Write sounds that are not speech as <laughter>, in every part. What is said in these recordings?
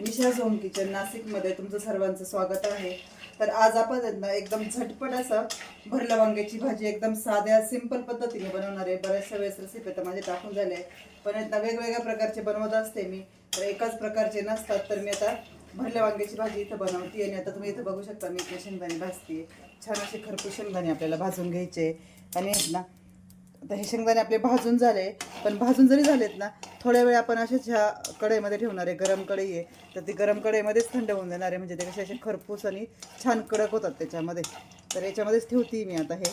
निशा zone kitchen नाशिकमध्ये तुमचं सर्वांचं स्वागत आहे. तर आज आपण एकदम झटपट असं भरलं वांग्याची भाजी एकदम साध्या सिंपल पद्धतीने बनवणार आहे. बऱ्याचशा वेळेस रेसिपी तर माझे टाकून झाले आहे. पण आहेत ना वेगवेगळ्या प्रकारचे बनवत असते मी. तर एकाच प्रकारचे नसतात तर मी आता भरल्या वांग्याची भाजी इथं बनवते आणि आता तुम्ही इथं बघू शकता मी इथे शेंगदाणे भाजते. छान असे खरपूस शेंगदाणे आपल्याला भाजून घ्यायचे. आणि आहेत ना आता हे शेंगदाणे आपले भाजून झाले पण भाजून जरी झालेत ना थोड्या वेळ आपण असेच ह्या कढईमध्ये ठेवणार आहे गरम कढई आहे. तर ती गरम कढईमध्येच थंड होऊन देणार आहे म्हणजे ते कसे असे खरपूस आणि छान कडक होतात त्याच्यामध्ये. तर याच्यामध्येच ठेवते मी आता हे.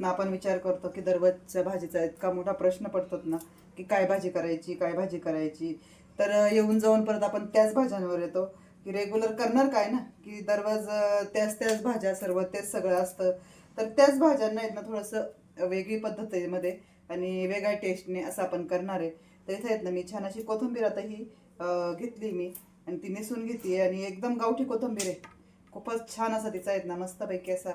ना आपण विचार करतो की दररोजच्या भाजीचा इतका मोठा प्रश्न पडतो ना की काय भाजी करायची काय भाजी करायची. तर येऊन जाऊन परत आपण त्याच भाज्यांवर येतो की रेग्युलर करणार काय ना की दररोज त्याच त्याच भाज्या सर्व तेच सगळं असतं. तर त्याच भाज्यांना आहेत ना थोडंसं वेगळी पद्धतीमध्ये आणि वेगळ्या टेस्टने असं आपण करणार आहे. तर इथे आहेत ना मी छान अशी कोथिंबीर आता ही घेतली मी आणि ती नेसून घेतली आणि एकदम गावठी कोथिंबीर आहे. खूपच छान असा तिचा आहेत ना मस्तपैकी असा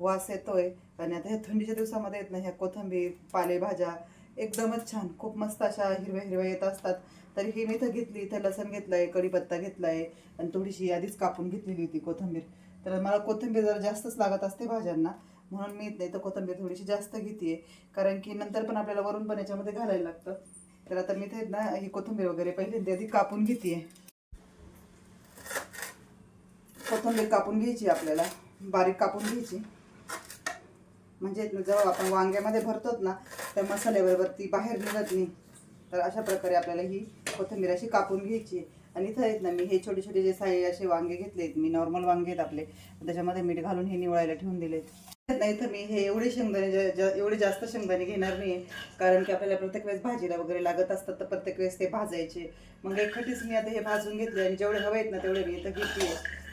वास येतोय. आणि आता ह्या थंडीच्या दिवसामध्ये येत ना ह्या कोथिंबीर पालेभाज्या एकदमच छान खूप मस्त अशा हिरव्या हिरव्या येत असतात. तर ही मी इथं घेतली इथं लसण घेतलंय कढीपत्ता घेतलाय आणि थोडीशी आधीच कापून घेतलेली होती कोथिंबीर. तर मला कोथिंबीर जरा जास्तच लागत असते भाज्यांना. म्हणून मी तर कोथिंबीर थोडीशी जास्त घेते कारण की नंतर पण आपल्याला वरून पण याच्यामध्ये घालायला लागतं. तर आता मी ते ना ही कोथिंबीर वगैरे पहिले आधी कापून घेते कोथिंबीर कापून घ्यायची आपल्याला. बारीक कापून घ्यायची. म्हणजे जेव्हा आपण वांग्यामध्ये भरतोत ना त्या मसाल्याबरोबर ती बाहेर निघत नाही. तर अशा प्रकारे आपल्याला ही कोथिंबीर अशी कापून घ्यायची. आणि इथं आहेत ना मी हे छोटे छोटे जे साई असे वांगे घेतले आहेत मी नॉर्मल वांगे आहेत आपले. त्याच्यामध्ये मीठ घालून हे निवळायला ठेवून दिलेत. <laughs> नाही तर मी हे एवढे शेंगदाणे एवढे जास्त शेंगदाणे घेणार नाही कारण की आपल्याला प्रत्येक वेळेस भाजीला वगैरे लागत असतात तर प्रत्येक वेळेस ते भाजायचे. मग एकखटीच मी आता हे भाजून घेतले आणि जेवढे हवे आहेत ना तेवढे मी इथं घेतली.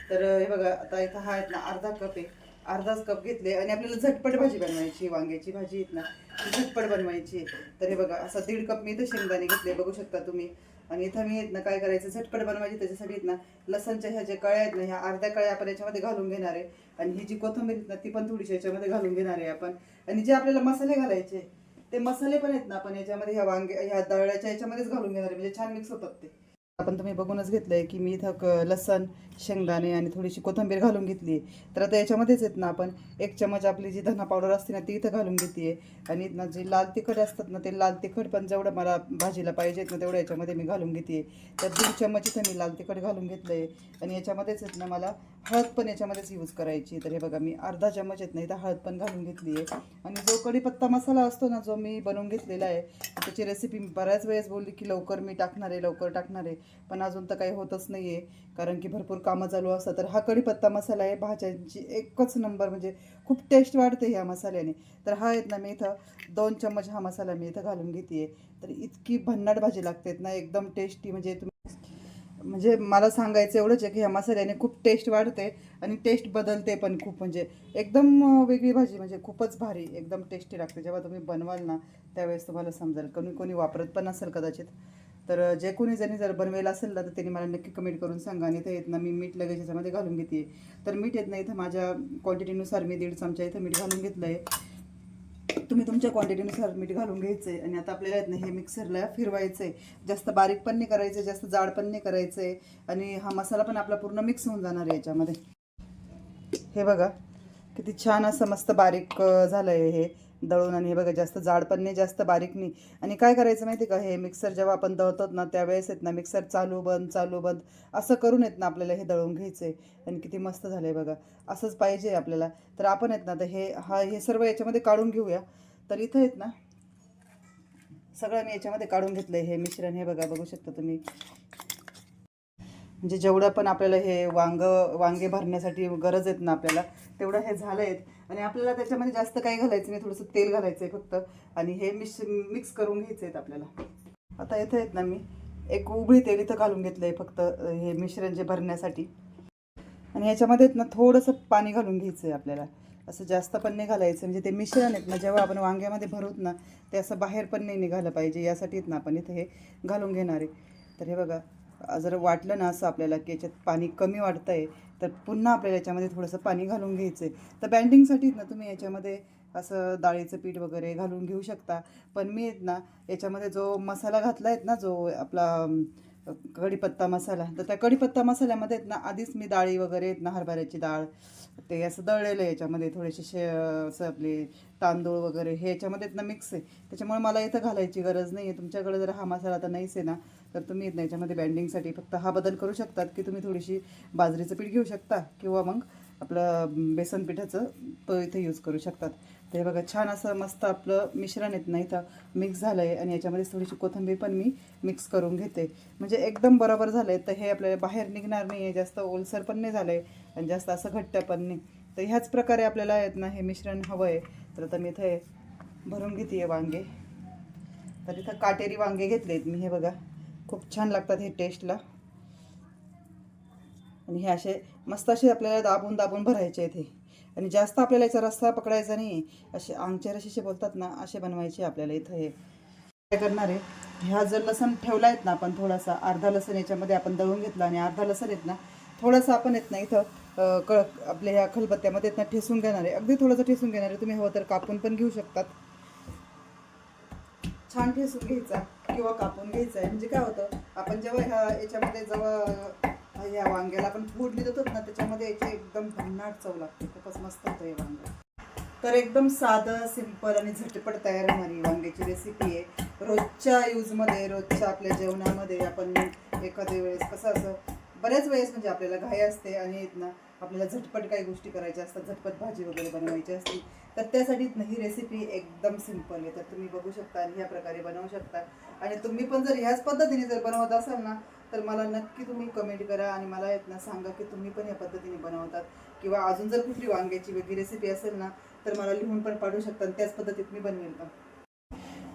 तर हे बघा आता इथं हा आहेत ना अर्धा कप आहे. अर्धाच कप घेतले आणि आपल्याला झटपट भाजी बनवायची वांग्याची भाजी आहेत ना ती झटपट बनवायची तर हे बघा असं दीड कप मी इथं शेंगदाणे घेतले बघू शकता तुम्ही. आणि इथं मी आहेत ना काय करायचं झटपट बनवायची त्याच्यासाठी आहेत ना लसणच्या ह्या ज्या कळ्या आहेत ना ह्या अर्ध्या कळ्या आपण याच्यामध्ये घालून घेणार आहे. आणि ही जी कोथिंबीर आहेत ना ती पण थोडीशी याच्यामध्ये घालून घेणार आहे आपण. आणि जे आपल्याला मसाले घालायचे ते मसाले पण आहेत ना आपण याच्यामध्ये ह्या वांगे ह्या दळ्याच्या याच्यामध्येच घालून घेणार आहे म्हणजे छान मिक्स होतात ते. आपण तुम्ही बघूनच घेतलंय की मी इथं क- लसण शेंगदाणे आणि थोडीशी कोथिंबीर घालून घेतली तर आता याच्यामध्येच आहेत ना आपण एक चमच आपली जी धना पावडर असते ना ती इथं घालून घेते आणि ना जे लाल तिखट असतात ना ते लाल तिखट पण जेवढं मला भाजीला पाहिजेत ना तेवढं याच्यामध्ये मी घालून घेते तर दीड चमच इथं मी लाल तिखट घालून घेतलं आहे आणि याच्यामध्येच येत ना मला हळद पण याच्यामध्येच यूज करायची. तर हे बघा मी अर्धा चमच येत नाही तर हळद पण घालून घेतली आहे. आणि जो कढीपत्ता मसाला असतो ना जो मी बनवून घेतलेला आहे त्याची रेसिपी मी बऱ्याच वेळेस बोलली की लवकर मी टाकणार आहे लवकर टाकणार आहे. पण अजून तर काही होतच नाही आहे कारण की भरपूर कामं चालू असतात. तर हा कढीपत्ता मसाला आहे भाज्यांची एकच नंबर म्हणजे खूप टेस्ट वाढते ह्या मसाल्याने. तर हा आहेत ना मी इथं दोन चम्मच हा मसाला मी इथं घालून घेते तर इतकी भन्नाट भाजी लागते ना एकदम टेस्टी म्हणजे तुम्ही म्हणजे मला सांगायचं एवढंच आहे की ह्या मसाल्याने खूप टेस्ट वाढते आणि टेस्ट बदलते पण खूप. म्हणजे एकदम वेगळी भाजी म्हणजे खूपच भारी एकदम टेस्टी लागते. जेव्हा तुम्ही बनवाल ना त्यावेळेस तुम्हाला समजेल. कोणी कोणी वापरत पण असेल कदाचित. तर जे कोणी जणी जर बनवेल असेल ना तर त्यांनी मला नक्की कमेंट करून सांगा. आणि इथं येत ना मी मीठ लगेच याच्यामध्ये घालून घेते. तर मीठ येत नाही इथं माझ्या क्वांटिटीनुसार मी दीड चमचा इथं मीठ घालून घेतलं आहे तुम्ही तुमच्या क्वांटिटीनुसार मीठ घालून घ्यायचं आहे आणि आता आपल्याला आहेत ना हे मिक्सरला फिरवायचं आहे जास्त बारीक पण नाही करायचं जास्त जाड पण नाही करायचं आहे आणि हा मसाला पण आपला पूर्ण मिक्स होऊन जाणार आहे याच्यामध्ये. हे बघा किती छान असं मस्त बारीक झालं आहे हे. दळून आणि हे बघा जास्त जाड पण नाही जास्त बारीक नाही. आणि काय करायचं माहिती आहे का? हे मिक्सर जेव्हा आपण दळतो ना त्यावेळेस येत ना मिक्सर चालू बंद चालू बंद असं करून येत ना आपल्याला हे दळून घ्यायचं. आहे आणि किती मस्त झालं आहे बघा. असंच पाहिजे आपल्याला. तर आपण आहेत ना तर हे हा हे सर्व याच्यामध्ये काढून घेऊया. तर इथं आहेत ना सगळं मी याच्यामध्ये काढून घेतलं आहे हे मिश्रण. हे बघा बघू शकता तुम्ही. म्हणजे जेवढं पण आपल्याला हे वांग वांगे भरण्यासाठी गरज येत ना आपल्याला तेवढं हे झालं आहेत आणि आपल्याला त्याच्यामध्ये जास्त काही घालायचं नाही थोडंसं तेल घालायचं आहे फक्त. आणि हे मिक्स मिक्स करून घ्यायचं आहेत आपल्याला. आता येथे आहेत ना मी. एक उबळी तेल इथं घालून घेतलं आहे फक्त हे मिश्रण जे भरण्यासाठी. आणि याच्यामध्ये ना थोडंसं पाणी घालून घ्यायचं आहे आपल्याला. असं जास्त पण नाही घालायचं. म्हणजे ते मिश्रण आहेत ना जेव्हा आपण वांग्यामध्ये भरूत ना ते असं बाहेर पण नाही निघालं पाहिजे. यासाठी ना आपण इथं हे घालून घेणार. आहे तर हे बघा जर वाटलं ना असं आपल्याला की याच्यात पाणी कमी वाटतं आहे तर पुन्हा आपल्याला याच्यामध्ये थोडंसं पाणी घालून घ्यायचं आहे तर बँडिंगसाठीच ना तुम्ही याच्यामध्ये असं डाळीचं पीठ वगैरे घालून घेऊ शकता. पण मी आहेत ना याच्यामध्ये जो मसाला घातला आहेत ना जो आपला कढीपत्ता मसाला तर त्या कढीपत्ता मसाल्यामध्ये आहेत ना आधीच मी डाळी वगैरे आहेत ना हरभऱ्याची डाळ ते असं दळलेलं आहे याच्यामध्ये थोडेसे शे असं आपले तांदूळ वगैरे हे याच्यामध्ये आहेत ना मिक्स आहे. त्याच्यामुळे मला इथं घालायची गरज नाही आहे तुमच्याकडे जर हा मसाला तर नाहीच आहे ना तर तुम्ही याच्यामध्ये बँडिंगसाठी फक्त हा बदल करू शकतात की तुम्ही थोडीशी बाजरीचं पीठ घेऊ शकता किंवा मग आपलं बेसन पिठाचं तो इथे यूज करू शकतात. तर हे बघा छान असं मस्त आपलं मिश्रण येत नाही इथं मिक्स झालं आहे आणि याच्यामध्ये थोडीशी कोथिंबीर पण मी मिक्स करून घेते. म्हणजे एकदम बरोबर झालं आहे तर हे आपल्याला बाहेर निघणार नाही आहे जास्त ओलसर पण नाही झालं आहे आणि जास्त असं घट्ट पण नाही. तर ह्याच प्रकारे आपल्याला येत ना हे मिश्रण हवं आहे तर आता मी इथे भरून घेते आहे वांगे. तर इथं काटेरी वांगे घेतले आहेत मी हे बघा. खूप छान लागतात हे टेस्टला. आणि हे असे मस्त असे आपल्याला दाबून दाबून भरायचे आहेत हे. आणि जास्त आपल्याला याचा रस्सा पकडायचा नाही. असे आंगचे रशीचे बोलतात ना असे बनवायचे आपल्याला इथं हे. काय करणार आहे? ह्या जर लसण ठेवला आहेत ना आपण थोडासा अर्धा लसण याच्यामध्ये आपण दळून घेतला आणि अर्धा लसण येत ना थोडासा आपण येत ना इथं अं, कळ आपल्या ह्या खलबत्त्यामध्ये येत ना ठेसून घेणार आहे. अगदी थोडंसं ठेसून घेणार आहे. तुम्ही हवं तर कापून पण घेऊ शकतात. छान ठेसून घ्यायचा. किंवा कापून घ्यायचं आहे म्हणजे काय होतं आपण जेव्हा ह्या याच्यामध्ये जेव्हा ह्या वांग्याला आपण फोडणी देतो ना त्याच्यामध्ये याची एकदम भन्नाट चव लागते. खूपच मस्त होतं हे वांग. तर एकदम साधं सिंपल आणि झटपट तयार होणारी वांग्याची रेसिपी आहे. रोजच्या यूजमध्ये रोजच्या आपल्या जेवणामध्ये आपण एखाद्या वेळेस कसं असं बऱ्याच वेळेस म्हणजे आपल्याला घाई असते आणि इथनं ना आपल्याला झटपट काही गोष्टी करायच्या असतात झटपट भाजी वगैरे बनवायची असते तर त्यासाठी ही रेसिपी एकदम सिंपल आहे. तर तुम्ही बघू शकता आणि ह्या प्रकारे बनवू शकता. आणि तुम्ही पण जर ह्याच पद्धतीने जर बनवत असाल ना तर मला नक्की तुम्ही कमेंट करा आणि मला येत सांगा की तुम्ही पण या पद्धतीने बनवतात. किंवा अजून जर कुठली वांग्याची वेगळी रेसिपी असेल ना तर मला लिहून पण पाठवू शकता आणि त्याच पद्धतीत मी बनवेल पण.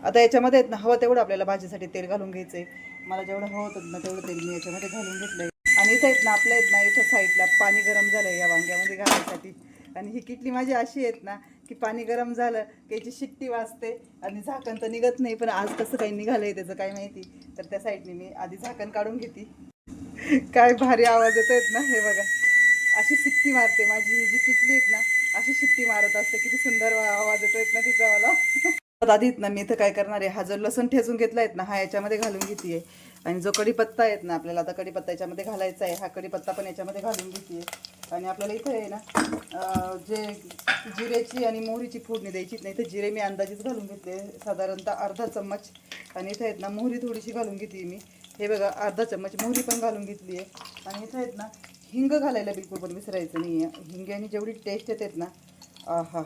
आता याच्यामध्ये ना हवं तेवढं आपल्याला भाजीसाठी तेल घालून घ्यायचं आहे मला जेवढं हवं होतं ना तेवढं तेल मी याच्यामध्ये घालून घेतलंय. आणि इथं आहेत ना आपल्या आहेत ना इथं साईडला पाणी गरम झालं या वांग्यामध्ये घालायसाठी. आणि ही किटली माझी अशी आहेत ना की पाणी गरम झालं की याची शिट्टी वाजते आणि झाकण तर निघत नाही पण आज कसं काही निघालं आहे त्याचं काय माहिती. तर त्या साईडने मी आधी झाकण काढून घेते. काय भारी आवाज येत आहेत ना हे बघा. अशी शिट्टी मारते माझी ही जी किटली आहेत ना अशी शिट्टी मारत असते. किती सुंदर आवाज येतो आहेत ना तिचा मला. आधीत ना मी इथं काय करणार आहे? हा जो लसूण ठेचून घेतला आहेत ना हा याच्यामध्ये घालून घेते आणि जो कढीपत्ता आहेत ना आपल्याला आता कढीपत्ता याच्यामध्ये घालायचा आहे हा कढीपत्ता पण याच्यामध्ये घालून घेते आणि आपल्याला इथं आहे ना जे जिरेची आणि मोहरीची फोडणी द्यायची नाही तर जिरे मी अंदाजेच घालून घेतले. साधारणतः अर्धा चम्मच. आणि इथं आहेत ना मोहरी थोडीशी घालून घेतली मी. हे बघा अर्धा चम्मच मोहरी पण घालून घेतली आहे आणि इथं आहेत ना हिंग घालायला बिलकुल पण विसरायचं नाही आहे हिंग्याने जेवढी टेस्ट येतात ना आहा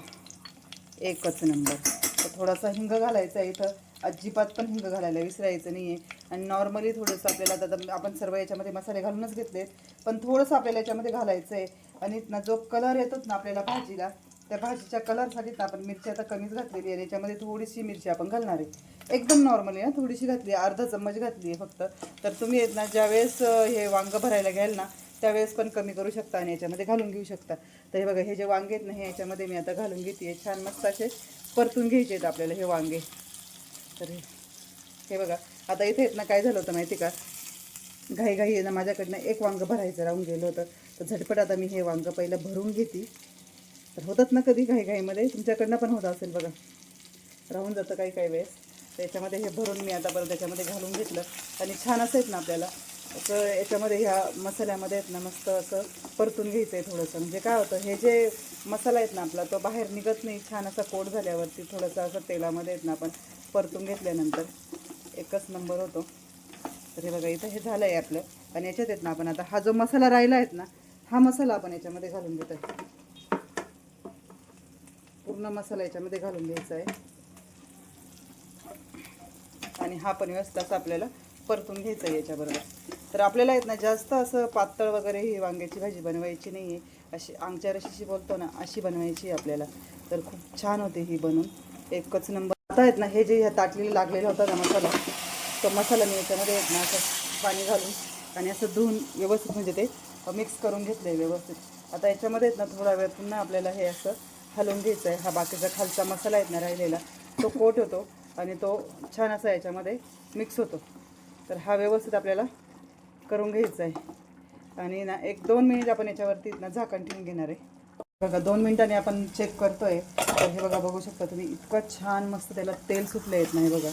एकच नंबर थोडासा हिंग घालायचा आहे इथं. अजिबात पण हिंग घालायला विसरायचं नाही आहे आणि नॉर्मली थोडंसं आपल्याला आता आपण सर्व याच्यामध्ये मसाले घालूनच घेतलेत. पण थोडंसं आपल्याला याच्यामध्ये घालायचं आहे आणि ना जो कलर येतोच ना आपल्याला भाजीला त्या भाजीच्या कलरसाठी ना आपण मिरची आता कमीच घातलेली आहे. आणि याच्यामध्ये थोडीशी मिरची आपण घालणार आहे. एकदम नॉर्मली ना थोडीशी घातली आहे. अर्धा चम्मच घातली आहे फक्त. तर तुम्ही आहेत ना ज्यावेळेस हे वांगं भरायला घ्याल ना त्यावेळेस पण कमी करू शकता आणि याच्यामध्ये घालून घेऊ शकता. तर हे बघा हे जे वांगे आहेत ना हे याच्यामध्ये मी आता घालून घेते. छान मस्त असे परतून घ्यायचे आहेत आपल्याला हे वांगे. तर हे- हे बघा आता इथे आहेत ना काय झालं होतं माहिती का? घाई घाई आहे ना माझ्याकडनं एक वांगं भरायचं राहून गेलं होतं. तर झटपट आता मी हे वांगं पहिलं भरून घेते. तर होतात ना कधी घाई घाईमध्ये तुमच्याकडनं पण होत असेल बघा. राहून जातं काही काही वेळेस त्याच्यामध्ये हे भरून मी आता परत त्याच्यामध्ये घालून घेतलं. आणि छान असं आहेत ना आपल्याला असं याच्यामध्ये ह्या मसाल्यामध्ये आहेत ना मस्त असं परतून घ्यायचं आहे थोडंसं. म्हणजे काय होतं हे जे मसाला आहेत ना आपला तो बाहेर निघत नाही छान असा कोट झाल्यावरती थोडंसं असं तेलामध्ये आहेत ना आपण परतून घेतल्यानंतर एकच नंबर होतो. तर हे बघा इथं हे झालं आहे आपलं. आणि याच्यात आहेत ना आपण आता हा जो मसाला राहिला आहेत ना हा मसाला आपण याच्यामध्ये घालून घेतो आहे पूर्ण मसाला याच्यामध्ये घालून घ्यायचा आहे आणि हा पण व्यवस्था आपल्याला परतून घ्यायचा आहे याच्याबरोबर. तर आपल्याला आहेत ना जास्त असं पातळ वगैरे ही वांग्याची भाजी बनवायची नाही आहे अशी आमच्या रशीशी बोलतो ना अशी बनवायची आहे आपल्याला. तर खूप छान होते ही बनवून एकच नंबर. आता आहेत ना हे जे ह्या ताटलेलं लागलेला होता ना मसाला तो मसाला मी याच्यामध्ये आहेत ना असं पाणी घालून आणि असं धुवून व्यवस्थित म्हणजे ते मिक्स करून घेतलं आहे व्यवस्थित. आता याच्यामध्ये आहेत ना थोडा वेळ पुन्हा आपल्याला हे असं हलवून घ्यायचं आहे हा बाकीचा खालचा मसाला आहेत ना राहिलेला तो कोट होतो आणि तो छान असा याच्यामध्ये मिक्स होतो. तर हा व्यवस्थित आपल्याला करून घ्यायचं आहे. आणि ना एक दोन मिनिट आपण याच्यावरती ना झाकण ठेवून घेणार आहे. बघा दोन मिनिटांनी आपण चेक करतोय. तर हे बघा बघू शकता तुम्ही इतकं छान मस्त त्याला तेल सुटलं येत नाही बघा.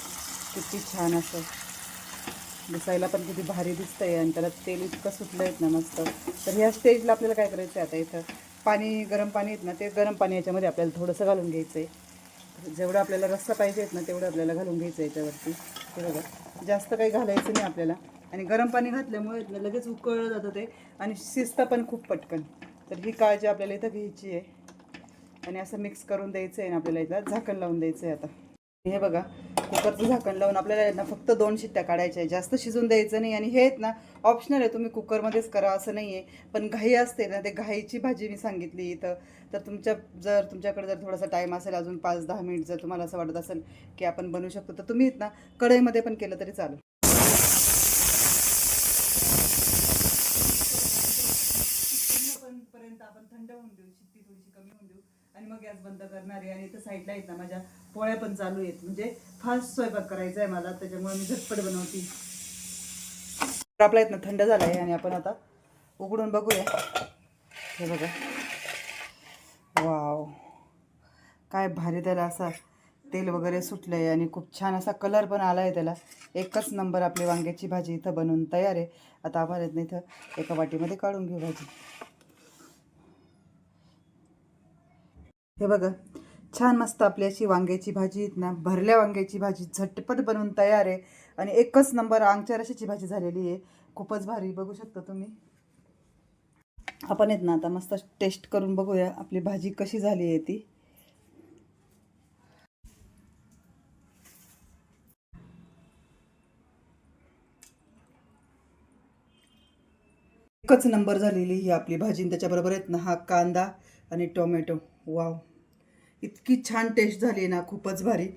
किती छान असं. दिसायला पण किती भारी दिसतंय आणि त्याला तेल इतकं सुटलं येत ना मस्त. तर ह्या स्टेजला आपल्याला काय करायचं आहे आता इथं? पाणी गरम पाणी आहेत ना ते गरम पाणी याच्यामध्ये आपल्याला थोडंसं घालून घ्यायचं आहे जेवढं आपल्याला रस्सा पाहिजे आहेत ना तेवढं आपल्याला घालून घ्यायचं आहे याच्यावरती. ते बघा जास्त काही घालायचं नाही आपल्याला. आणि गरम पाणी घातल्यामुळे लगेच उकळलं जातं ते. आणि शिजतं पण खूप पटकन. तर ही काळजी आपल्याला इथं घ्यायची आहे. आणि असं मिक्स करून द्यायचं आहे ना आपल्याला इथं. झाकण लावून द्यायचं आहे आता. हे बघा कुकरचं झाकण लावून आपल्याला ना फक्त दोन शिट्ट्या काढायच्या आहे. जास्त शिजून द्यायचं नाही आणि हे आहेत ना ऑप्शनल आहे. तुम्ही कुकरमध्येच करा असं नाही आहे. पण घाई असते ना ते घाईची भाजी मी सांगितली इथं. तर तुमच्या जर तुमच्याकडे जर थोडासा टाईम असेल अजून पाच दहा मिनिट जर तुम्हाला असं वाटत असेल की आपण बनवू शकतो तर तुम्ही ना कढईमध्ये पण केलं तरी चालेल पण पर्यंत आपण थंड होऊन देऊ शिट्टी थोडीशी कमी होऊन देऊ आणि मग गॅस बंद करणार आहे आणि इथं साईडला आहेत ना माझ्या पोळ्या पण चालू आहेत. म्हणजे फास्ट स्वयंपाक करायचा आहे मला त्याच्यामुळे मी झटपट बनवते. आपला आहेत ना थंड झाला आहे आणि आपण आता उघडून बघूया. हे बघा. वाव. काय भारी त्याला असा तेल वगैरे सुटलं आहे आणि खूप छान असा कलर पण आला आहे त्याला. एकच नंबर आपली वांग्याची भाजी इथं बनवून तयार आहे. आता आम्हाला इथं एका वाटीमध्ये काढून घेऊ भाजी. हे बघा छान मस्त आपली अशी वांग्याची भाजी आहेत ना भरल्या वांग्याची भाजी झटपट बनवून तयार आहे आणि एकच नंबर आंगच्या रशाची भाजी झालेली आहे. खूपच भारी बघू शकता तुम्ही. आपण येत ना आता मस्त टेस्ट करून बघूया आपली भाजी कशी झाली आहे ती. एकच नंबर झालेली ही आपली भाजी त्याच्याबरोबर आहेत ना हा कांदा. आणि टोमॅटो. वाव. इतकी छान टेस्ट झाली ना खूपच भारी.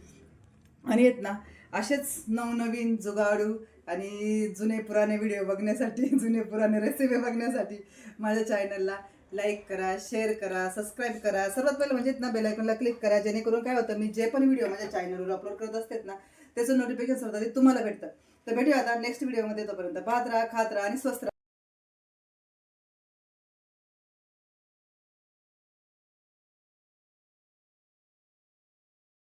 आणि आहेत ना असेच नवनवीन जुगाडू आणि जुने पुराणे व्हिडिओ बघण्यासाठी <laughs> जुने पुराणे रेसिपी बघण्यासाठी माझ्या चॅनलला लाईक करा शेअर करा सबस्क्राईब करा. सर्वात पहिलं म्हणजे ना बेलायकॉनला क्लिक करा जेणेकरून काय होतं मी जे पण व्हिडिओ माझ्या चॅनलवर अपलोड करत असतात ना त्याचं नोटिफिकेशन होतं ते तुम्हाला भेटतं. तर भेटूया आता नेक्स्ट व्हिडिओमध्ये तोपर्यंत पाहत राहा खात राहा आणि स्वस्त राहा.